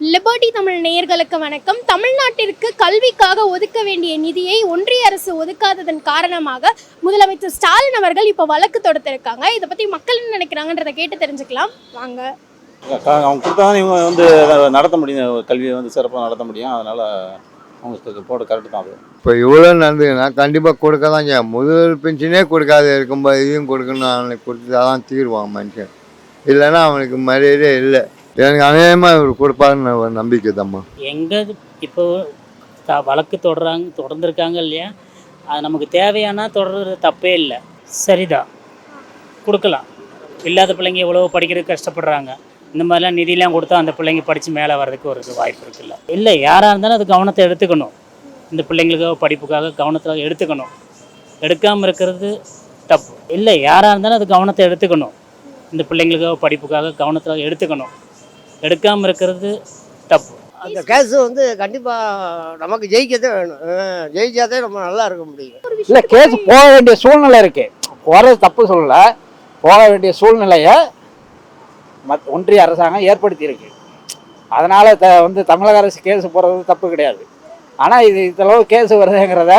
Liberty Tamil நேயர்களுக்கு வணக்கம். தமிழ்நாட்டிற்கு கல்விக்காக ஒதுக்க வேண்டிய நிதியை ஒன்றிய அரசு ஒதுக்காததன் காரணமாக முதலமைச்சர் ஸ்டாலின் அவர்கள் இப்போ வழக்கு தொடுத்திருக்காங்க. இதை பத்தி மக்கள் என்ன நினைக்கிறாங்கன்றதை கேட்டு தெரிஞ்சுக்கலாம். வாங்க. அவங்க கொடுத்தா தான் இவங்க வந்து நடத்த முடியும். கல்வியை வந்து சிறப்பாக நடத்த முடியும். அதனால் அவங்க போட கரெக்டு தான் அது. இப்போ இவ்வளோ நடந்ததுன்னா கண்டிப்பாக கொடுக்க தான் செய்யும் முதல் பென்ஷனே கொடுக்காத இருக்கும்போது இதையும் கொடுக்கணும் அவனுக்கு கொடுத்தா தான் தீருவான் மனுஷன். இல்லைன்னா அவனுக்கு மரியாதையே இல்லை. எனக்கு அநேகமாக இவர் கொடுப்பாருன்னு ஒரு நம்பிக்கை தான்மா எங்கே இப்போ த வழக்கு தொடர்றாங்க தொடர்ந்துருக்காங்க இல்லையா? அது நமக்கு தேவையானா தொடர்றது தப்பே இல்லை. சரிதான் கொடுக்கலாம். இல்லாத பிள்ளைங்க எவ்வளோ படிக்கிறதுக்கு கஷ்டப்படுறாங்க. இந்த மாதிரிலாம் நிதியெலாம் கொடுத்தா அந்த பிள்ளைங்க படித்து மேலே வர்றதுக்கு ஒரு வாய்ப்பு இருக்குல்ல. இல்லை யாராக இருந்தாலும் அது கவனத்தை எடுத்துக்கணும். இந்த பிள்ளைங்களுக்காக படிப்புக்காக கவனத்தில் எடுத்துக்கணும். எடுக்காமல் இருக்கிறது தப்பு. இல்லை யாராக இருந்தாலும் அது கவனத்தை எடுத்துக்கணும். இந்த பிள்ளைங்களுக்காக படிப்புக்காக கவனத்தில் எடுத்துக்கணும். எடுக்காமல் இருக்கிறது தப்பு. அந்த கேஸ் வந்து கண்டிப்பாக நமக்கு ஜெயிக்கதே வேணும். ஜெயிச்சாதே நம்ம நல்லா இருக்க முடியும். இல்லை கேஸ் போக வேண்டிய சூழ்நிலை இருக்கு. போகிறது தப்பு சொல்லல. போக வேண்டிய சூழ்நிலையை மத் ஒன்றிய அரசாங்கம் ஏற்படுத்தியிருக்கு அதனால் த வந்து தமிழக அரசு கேஸ் போடுறது தப்பு கிடையாது. ஆனால் இது இத்தளவு கேஸ் வருதுங்கிறத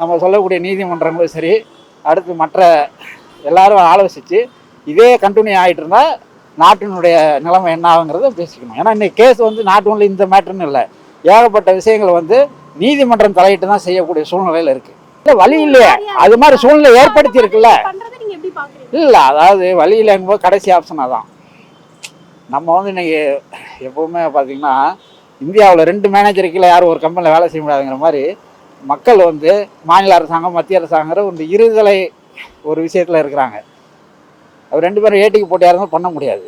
நம்ம சொல்லக்கூடிய நீதிமன்றங்களும் சரி அடுத்து மற்ற எல்லாரும் ஆலோசித்து இதே கண்டினியூ ஆகிட்டு இருந்தால் நாட்டினுடைய நிலைமை என்ன ஆகுங்கிறத பேசிக்கணும். ஏன்னா இன்னைக்கு கேஸ் வந்து நாட்டு ஒன்லி இந்த மேட்டர்னு இல்லை. ஏகப்பட்ட விஷயங்கள் வந்து நீதிமன்றம் தலையிட்டு தான் செய்யக்கூடிய சூழ்நிலையில் இருக்குது இல்லை வழி இல்லையே. அது மாதிரி சூழ்நிலை ஏற்படுத்தி இருக்குல்ல. இல்லை அதாவது வழி இல்லைங்கும்போது கடைசி ஆப்ஷன் அதான். நம்ம வந்து இன்னைக்கு எப்பவுமே பார்த்தீங்கன்னா இந்தியாவில் ரெண்டு மேனேஜர் கீழே யாரும் ஒரு கம்பெனியில் வேலை செய்ய முடியாதுங்கிற மாதிரி மக்கள் வந்து மாநில அரசாங்கம் மத்திய அரசாங்கிற ஒரு இருதலை ஒரு விஷயத்தில் இருக்கிறாங்க. அவர் ரெண்டு பேரும் ஏட்டிக்கு போட்டியாக இருந்தால் பண்ண முடியாது.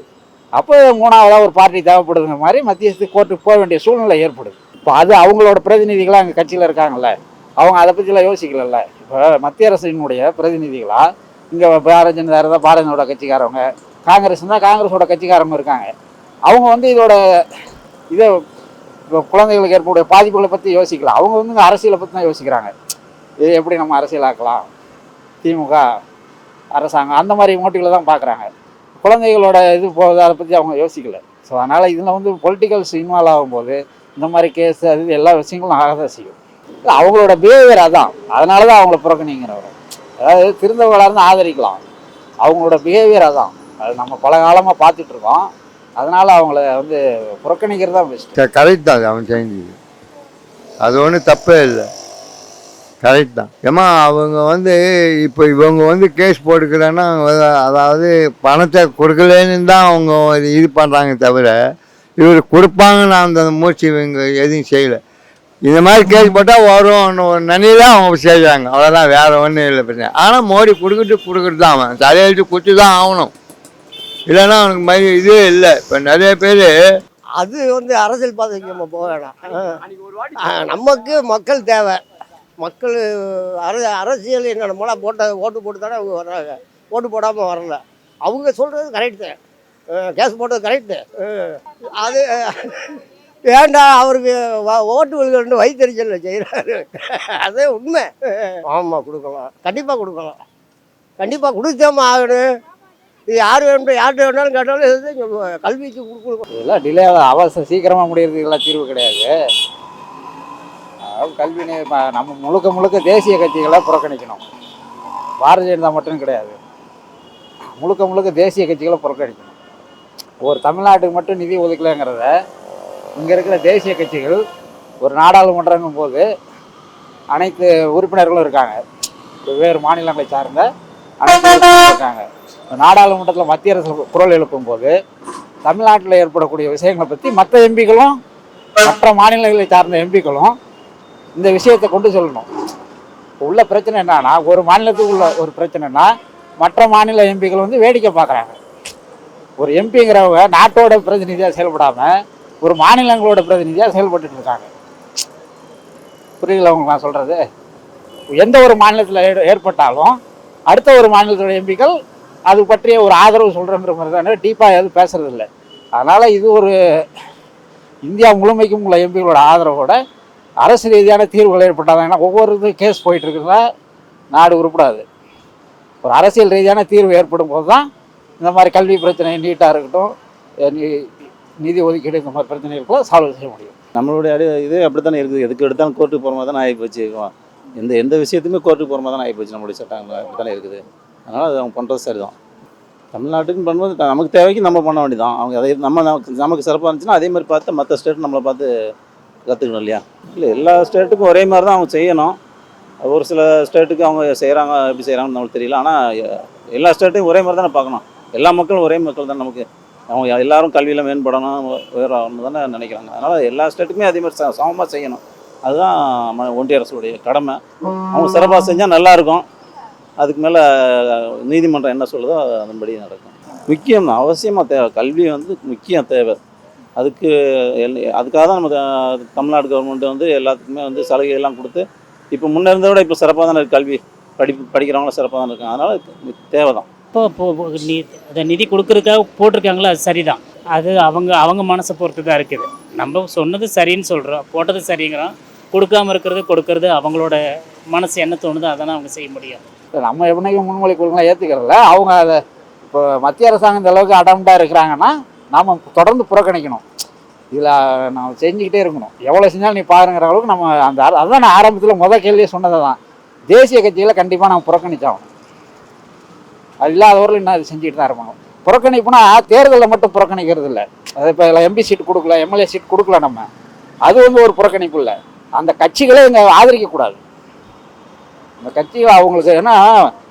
அப்போ மூணாவதாக ஒரு பார்ட்டி தேவைப்படுதுங்கிற மாதிரி மத்திய கோர்ட்டுக்கு போக வேண்டிய சூழ்நிலை ஏற்படுது. இப்போ அது அவங்களோட பிரதிநிதிகளாக அங்கே கட்சியில் இருக்காங்கல்ல அவங்க அதை பற்றிலாம் யோசிக்கலல்ல. இப்போ மத்திய அரசினுடைய பிரதிநிதிகளாக இங்கே பாரதிய ஜனதா இருந்தால் பாரதிய ஜனதா கட்சிக்காரவங்க காங்கிரஸ் இருந்தால் காங்கிரஸோட கட்சிக்காரங்க இருக்காங்க. அவங்க வந்து இதோட இதை இப்போ குழந்தைகளுக்கு ஏற்படைய பாதிப்புகளை பற்றி யோசிக்கலாம் அவங்க வந்து அரசியலை பற்றி தான் யோசிக்கிறாங்க. இது எப்படி நம்ம அரசியலாக்கலாம்? திமுக அரசாங்கம் அந்த மாதிரி மோட்டிவில் தான் பார்க்குறாங்க. குழந்தைகளோட இது போகுது அதை பற்றி அவங்க யோசிக்கல. ஸோ அதனால் இதில் வந்து பொலிட்டிக்கல்ஸ் இன்வால்வ் ஆகும்போது இந்த மாதிரி கேஸ் அது இது எல்லா விஷயங்களும் ஆக தான் செய்யும். அவங்களோட பிஹேவியர் அதான். அதனால தான் அவங்கள புறக்கணிங்கிறவர் அதாவது திருந்தவர்களாக இருந்து ஆதரிக்கலாம். அவங்களோட பிஹேவியர் அதான். அது நம்ம பல காலமாக பார்த்துட்ருக்கோம் அதனால் அவங்கள வந்து புறக்கணிக்கிறது தான் பெஸ்ட் கரெக்ட் தான் அது அவன் செஞ்சது அது ஒன்றும் தப்பே இல்லை. கரெக்ட் தான். ஏமா அவங்க வந்து இப்போ இவங்க வந்து கேஸ் போட்டுக்கிறேன்னா அதாவது பணத்தை கொடுக்கலன்னு தான் அவங்க இது பண்ணுறாங்க தவிர இவர் கொடுப்பாங்கன்னு அந்த மூச்சு இவங்க எதுவும் செய்யலை. இந்த மாதிரி கேஸ் போட்டால் வரும் ஒரு அவங்க செய்கிறாங்க அவ்வளோதான் வேறு ஒன்றும் இல்லை பிரச்சனை. ஆனால் மோடி கொடுக்கிட்டு கொடுக்குறது தான் அவன். தலையெழுத்து குத்து தான் ஆகணும். இல்லைன்னா அவனுக்கு மாதிரி இதே இல்லை. இப்போ நிறைய பேர் அது வந்து அரசியல் பாதைக்கு நம்ம போக வேணாம். நமக்கு மக்கள் தேவை. மக்கள் அர அரசியல் என்ன மூலம் போட்ட ஓட்டு போட்டு தானே அவங்க வர்றாங்க. ஓட்டு போடாமல் வரல. அவங்க சொல்கிறது கரெக்டு கேஸ் போட்டது கரெக்டு அது வேண்டாம் அவருக்கு ஓட்டு விழுகணும்னு வைத்தறிச்சல் செய்கிறாரு அதே உண்மை. ஆமாம் கொடுக்கலாம். கண்டிப்பாக கொடுக்கலாம். கண்டிப்பாக கொடுத்தாம ஆகணும் இது யார் வேணும் யார்கிட்ட வேணாலும் கேட்டாலும் எதுவும் சொல்லுவாங்க கல்விக்கு கொடுக்கணும். இதெல்லாம் டிலே அவசரம் சீக்கிரமாக முடியறதுக்கெல்லாம் தீர்வு கிடையாது. அதாவது கல்வி நம்ம முழுக்க முழுக்க தேசிய கட்சிகளை புறக்கணிக்கணும். பாரதிய ஜனதா மட்டும் கிடையாது. முழுக்க முழுக்க தேசிய கட்சிகளை புறக்கணிக்கணும். ஒரு தமிழ்நாட்டுக்கு மட்டும் நிதி ஒதுக்கலைங்கிறத இங்கே இருக்கிற தேசிய கட்சிகள் ஒரு நாடாளுமன்றங்கும் போது அனைத்து உறுப்பினர்களும் இருக்காங்க. வெவ்வேறு மாநிலங்களை சார்ந்த அனைத்து இருக்காங்க. நாடாளுமன்றத்தில் மத்திய அரசு குரல் எழுப்பும்போது தமிழ்நாட்டில் ஏற்படக்கூடிய விஷயங்களை பற்றி மற்ற எம்பிக்களும் மற்ற மாநிலங்களை சார்ந்த எம்பிக்களும் இந்த விஷயத்தை கொண்டு சொல்லணும். உள்ள பிரச்சனை என்னன்னா ஒரு மாநிலத்துக்கு உள்ள ஒரு பிரச்சனைனா மற்ற மாநில எம்பிக்கள் வந்து வேடிக்கை பார்க்குறாங்க. ஒரு எம்பிங்கிறவங்க நாட்டோட பிரதிநிதியாக செயல்படாமல் ஒரு மாநிலங்களோட பிரதிநிதியாக செயல்பட்டு இருக்காங்க. புரியல உங்களுக்கு நான் சொல்கிறது எந்த ஒரு மாநிலத்தில் ஏற்பட்டாலும் அடுத்த ஒரு மாநிலத்தோட எம்பிக்கள் அது பற்றிய ஒரு ஆதரவு சொல்கிறங்கிற மாதிரி தானே டீப்பாக எதுவும் பேசுறது இல்லை. அதனால் இது ஒரு இந்தியா முழுமைக்கும் உள்ள எம்பிகளோட ஆதரவோட அரசு ரீதியான தீர்வுகள் ஏற்பட்டாதான் ஏன்னா ஒவ்வொரு கேஸ் போயிட்டு இருக்கிறதா நாடு உருப்படாது. ஒரு அரசியல் ரீதியான தீர்வு ஏற்படும் போது தான் இந்த மாதிரி கல்வி பிரச்சனை நீட்டாக இருக்கட்டும் நீ- நிதி ஒதுக்கீடு இந்த மாதிரி பிரச்சனைகளுக்குள்ள சால்வ் செய்ய முடியும். நம்மளுடைய அடி இது அப்படி தானே இருக்குது. எதுக்கு எடுத்தாலும் கோர்ட்டுக்கு போகிற மாதிரி தானே ஆகி போச்சு எந்த எந்த விஷயத்துமே கோர்ட்டுக்கு போகிற மாதிரி தானே ஆகி போச்சு நம்மளுடைய சட்டங்கள். அப்படி தானே இருக்குது. அதனால் அது அவங்க பண்ணுறது சரிதான். தமிழ்நாட்டுக்குன்னு பண்ணும்போது நமக்கு தேவைக்கு நம்ம பண்ண வேண்டியதான் அவங்க அதை நம்ம நமக்கு நமக்கு சிறப்பாக இருந்துச்சுன்னா அதே மாதிரி பார்த்து மற்ற ஸ்டேட் நம்மளை பார்த்து கற்றுக்கணும் இல்லையா? இல்லை எல்லா ஸ்டேட்டுக்கும் ஒரே மாதிரி தான் அவங்க செய்யணும். ஒரு சில ஸ்டேட்டுக்கு அவங்க செய்கிறாங்க எப்படி செய்கிறாங்கன்னு நம்மளுக்கு தெரியல. ஆனால் எல்லா ஸ்டேட்டையும் ஒரே மாதிரி தானே பார்க்கணும். எல்லா மக்களும் ஒரே மக்கள் தான் நமக்கு. அவங்க எல்லாரும் கல்வியில் மேம்படணும் உயரணும் தானே நினைக்கிறாங்க. அதனால் எல்லா ஸ்டேட்டுக்குமே அதே மாதிரி சமமாக செய்யணும். அதுதான் ஒன்றிய அரசுடைய கடமை. அவங்க சிறப்பாக செஞ்சால் நல்லாயிருக்கும் அதுக்கு மேலே நீதிமன்றம் என்ன சொல்லுதோ அதன்படி நடக்கும். முக்கியம் அவசியமாக தேவை. கல்வி வந்து முக்கியம் தேவை. அதுக்கு எல்- அதுக்காக தான் நம்ம தமிழ்நாடு கவர்மெண்ட் வந்து எல்லாத்துக்குமே வந்து சலுகைகள்லாம் கொடுத்து இப்போ முன்ன இருந்ததை விட இப்போ சிறப்பாக தானே இருக்கு. கல்வி படி படிக்கிறவங்களும் சிறப்பாக தான் இருக்காங்க. அதனால் தேவை தான் இப்போ இப்போ நீ அதை நிதி கொடுக்கறதுக்காக போட்டிருக்காங்களோ? அது சரிதான். அது அவங்க அவங்க மனசை பொறுத்து தான் இருக்குது. நம்ம சொன்னது சரின்னு சொல்கிறோம் போட்டது சரிங்கிறோம். கொடுக்காம இருக்கிறது கொடுக்கறது அவங்களோட மனசு என்ன தோணுதோ அதானே அவங்க செய்ய முடியும். நம்ம எப்படினாலும் முன்மொழி கொள்கைலாம் ஏற்றுக்கிறதில்ல அவங்க அதை இப்போ மத்திய அரசாங்கம் இந்த அளவுக்கு அடம்டாக இருக்கிறாங்கன்னா நாம் தொடர்ந்து புறக்கணிக்கணும். இதில் நம்ம செஞ்சுக்கிட்டே இருக்கணும். எவ்வளோ செஞ்சாலும் நீ பாருங்கிற அளவுக்கு நம்ம அந்த அதுதான் நான் ஆரம்பத்தில் முதல் கேள்வியே சொன்னது தான் தேசிய கட்சிகளை கண்டிப்பாக நம்ம புறக்கணிச்சாகணும். அது இல்லாதவர்கள் இன்னும் அது செஞ்சுக்கிட்டு தான் இருப்பாங்க புறக்கணிப்புனா தேர்தலில் மட்டும் புறக்கணிக்கிறது இல்லை. அது இப்போ எம்பி சீட் கொடுக்கல எம்எல்ஏ சீட் கொடுக்கல நம்ம. அது வந்து ஒரு புறக்கணிப்பு இல்லை. அந்த கட்சிகளே இங்கே ஆதரிக்கக்கூடாது அந்த கட்சிகள் அவங்களுக்கு ஏன்னா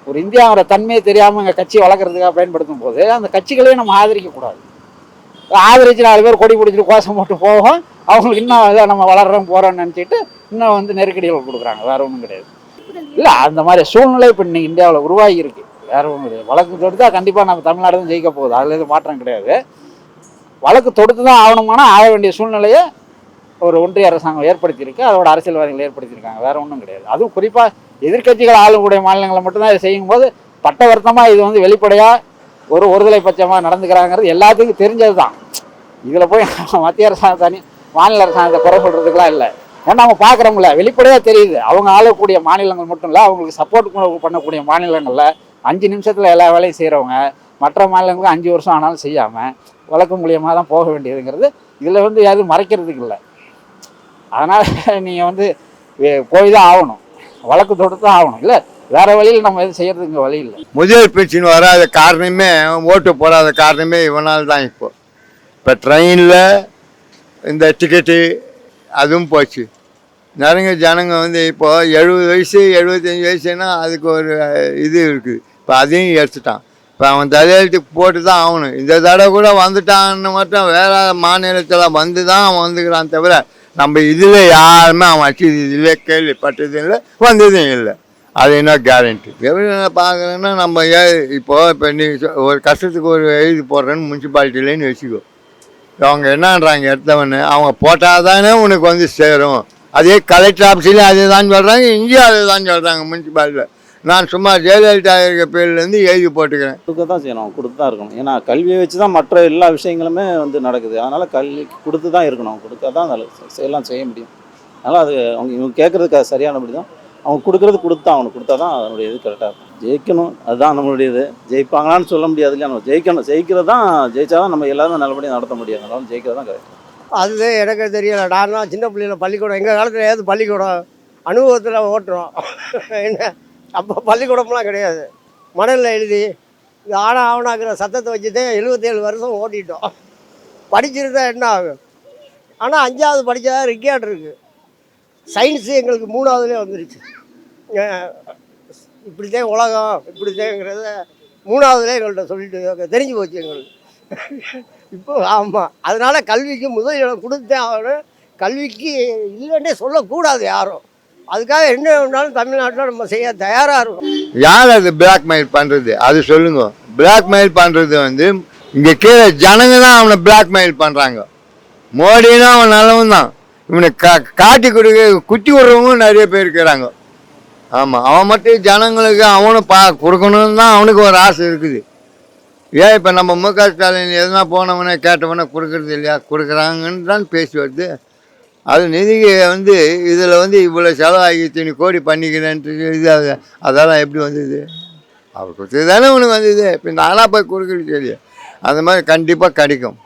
ஒரு இந்தியாவோட தன்மையை தெரியாமல் எங்கள் கட்சி வளர்க்குறதுக்காக பயன்படுத்தும் போது அந்த கட்சிகளையும் நம்ம ஆதரிக்கக்கூடாது ஆவரேஜ் நாலு பேர் கொடி பிடிச்சிட்டு கோஷம் போட்டு போவோம். அவங்களுக்கு இன்னும் இதை நம்ம வளர்கிறோம் போகிறோம்னு நினச்சிட்டு இன்னும் வந்து நெருக்கடிகள் கொடுக்குறாங்க. வேறு ஒன்றும் கிடையாது. இல்லை அந்த மாதிரி சூழ்நிலை இப்போ இன்னைக்கு இந்தியாவில் உருவாகி இருக்கு. வேற ஒன்றும் கிடையாது. வழக்கு தொடுத்தா கண்டிப்பாக நம்ம தமிழ்நாடு தான் ஜெயிக்க போகுது. அதில் எதுவும் மாற்றம் கிடையாது. வழக்கு தொடுத்து தான் ஆகணுமானா ஆக வேண்டிய சூழ்நிலையை ஒரு ஒன்றிய அரசாங்கம் ஏற்படுத்தியிருக்கு. அதோட அரசியல்வாதிகள் ஏற்படுத்தியிருக்காங்க. வேற ஒன்றும் கிடையாது. அதுவும் குறிப்பாக எதிர்க்கட்சிகள் ஆளக்கூடிய மாநிலங்களை மட்டும்தான் இதை செய்யும்போது பட்டவர்த்தமாக இது வந்து வெளிப்படையாக ஒரு ஒருதலை பட்சமாக நடந்துக்கிறாங்கிறது எல்லாத்துக்கும் தெரிஞ்சது தான் இதில் போய் மத்திய அரசாங்கம் தனி மாநில அரசாங்கத்தை குறை சொல்கிறதுக்கெலாம் இல்லை. ஏன்னா நம்ம பார்க்குறோம்ல வெளிப்படையாக தெரியுது. அவங்க ஆளக்கூடிய மாநிலங்கள் மட்டும் இல்லை அவங்களுக்கு சப்போர்ட் பண்ணக்கூடிய மாநிலங்களில் அஞ்சு நிமிஷத்தில் எல்லா வேலையும் செய்கிறவங்க மற்ற மாநிலங்களுக்கு அஞ்சு வருஷம் ஆனாலும் செய்யாமல் வழக்கு மூலியமாக தான் போக வேண்டியதுங்கிறது இதில் வந்து யாரும் மறைக்கிறதுக்கு இல்லை. அதனால் நீங்கள் வந்து போய் தான் ஆகணும். வழக்கு தொடுத்து தான் ஆகணும் இல்லை? வேற வழியில் நம்ம எதுவும் செய்யறதுக்கு வழி இல்லை. முதல் பிரச்சனை வராத காரணமே ஓட்டு போடாத காரணமே இவனால் தான் இப்போ. இப்போ ட்ரெயினில் இந்த டிக்கெட்டு அதுவும் போச்சு. நிறைய ஜனங்க வந்து இப்போ எழுபது வயசு எழுபத்தஞ்சி வயசுனா அதுக்கு ஒரு இது இருக்குது. இப்போ அதையும் எடுத்துட்டான். இப்போ அவன் தலையெழுத்துக்கு போட்டு தான் ஆகணும். இந்த தடவை கூட வந்துட்டான்னு மட்டும் வேற மாநிலத்தில் வந்து தான் அவன் வந்துக்கிறான் தவிர நம்ம இதில் யாருமே அவன் வச்சு இதில் கேள்விப்பட்டதும் இல்லை வந்ததும் இல்லை. அது என்ன கேரண்டி எப்படி நான் பார்க்குறேன்னா நம்ம ஏ இப்போ இப்போ நீ ஒரு கஷ்டத்துக்கு ஒரு எழுதி போடுறேன்னு முனிசிபாலிட்டிலேன்னு வச்சுக்கோ. அவங்க என்னன்றாங்க எடுத்தவொடனே அவங்க போட்டால் தானே உனக்கு வந்து சேரும். அதே கலெக்டர் ஆஃபீஸ்லேயும் அதே தான் சொல்கிறாங்க இங்கேயும் அதே தான் சொல்கிறாங்க முனிசிபாலிட்டியில் நான் சும்மா ஜெயலலிதா இருக்க பேர்லேருந்து எழுதி போட்டுக்கிறேன். கொடுக்க தான் செய்யணும் அவங்க கொடுத்து தான் இருக்கணும். ஏன்னா கல்வியை வச்சு தான் மற்ற எல்லா விஷயங்களுமே வந்து நடக்குது. அதனால் கல்வி கொடுத்து தான் இருக்கணும். கொடுத்தா தான் அதில் செ- எல்லாம் செய்ய முடியும். அதனால் அது அவங்க இவங்க கேட்குறதுக்கு அது சரியானபடி தான் அவங்க கொடுக்குறது கொடுத்தா அவனுக்கு கொடுத்தா தான் அதனுடைய இது கரெக்டாக இருக்கும். ஜெயிக்கணும் அதுதான் நம்மளுடைய இது ஜெயிப்பாங்களான்னு சொல்ல முடியாது இல்லையா நம்ம ஜெயிக்கணும். ஜெயிக்கிறது தான் ஜெயிச்சா தான் நம்ம எல்லாரும் நல்லபடியாக நடத்த முடியும். அதனால ஜெயிக்கிறது தான் கரெக்ட் அது எனக்கு தெரியல. நான் சின்ன பிள்ளையில பள்ளிக்கூடம் எங்கள் காலத்தில் ஏதாவது பள்ளிக்கூடம் அனுபவத்தில் ஓட்டுறோம் என்ன? அப்போ பள்ளிக்கூடம்லாம் கிடையாது. மணலில் எழுதி இது ஆனா ஆவணாங்கிற சத்தத்தை வச்சுட்டே எழுபத்தேழு வருஷம் ஓட்டிட்டோம். படிச்சிருந்தா என்ன ஆகும்? ஆனால் அஞ்சாவது படித்தா ரிக்கார்டு இருக்குது சயின்ஸு எங்களுக்கு மூணாவதுலேயே வந்துருச்சு. இப்படி தான் உலகம் இப்படித்தேங்கிறத மூணாவதுலேயே எங்கள்கிட்ட சொல்லிட்டு தெரிஞ்சு போச்சு எங்களுக்கு. இப்போ ஆமாம் அதனால் கல்விக்கு முதல் கொடுத்தே ஆகணும். கல்விக்கு இல்லைன்னே சொல்லக்கூடாது யாரும். அதுக்காக என்ன வேணாலும் தமிழ்நாட்டில் நம்ம செய்ய தயாராக இருக்கும். யார் அது பிளாக்மெயில் பண்ணுறது அது சொல்லுங்க. பிளாக்மெயில் பண்ணுறது வந்து இங்கே கீழே ஜனங்க தான் அவனை பிளாக்மெயில் பண்ணுறாங்க மோடினா அவன் நல்லவன் தான். இவனை கா காட்டி கொடுக்க குத்தி விடுறவங்க நிறைய பேர் இருக்கிறாங்க. ஆமாம் அவன் மட்டும் ஜனங்களுக்கு அவனை பா கொடுக்கணும்னு தான் அவனுக்கு ஒரு ஆசை இருக்குது. ஏன் இப்போ நம்ம மு க ஸ்டாலின் எதுனா போனவனே கேட்டவனே கொடுக்கறது இல்லையா? கொடுக்குறாங்கன்னு தான் பேசி வருது. அது நிதிக்கு வந்து இதில் வந்து இவ்வளோ செலவாகி இத்தனை கோடி பண்ணிக்கிறேன்ட்டு இது அது- அதெல்லாம் எப்படி வந்தது? அவர் கொடுத்தது தானே உனக்கு வந்தது. இப்போ நானாக போய் கொடுக்குறது இல்லையா. அந்த மாதிரி கண்டிப்பாக கிடைக்கும்.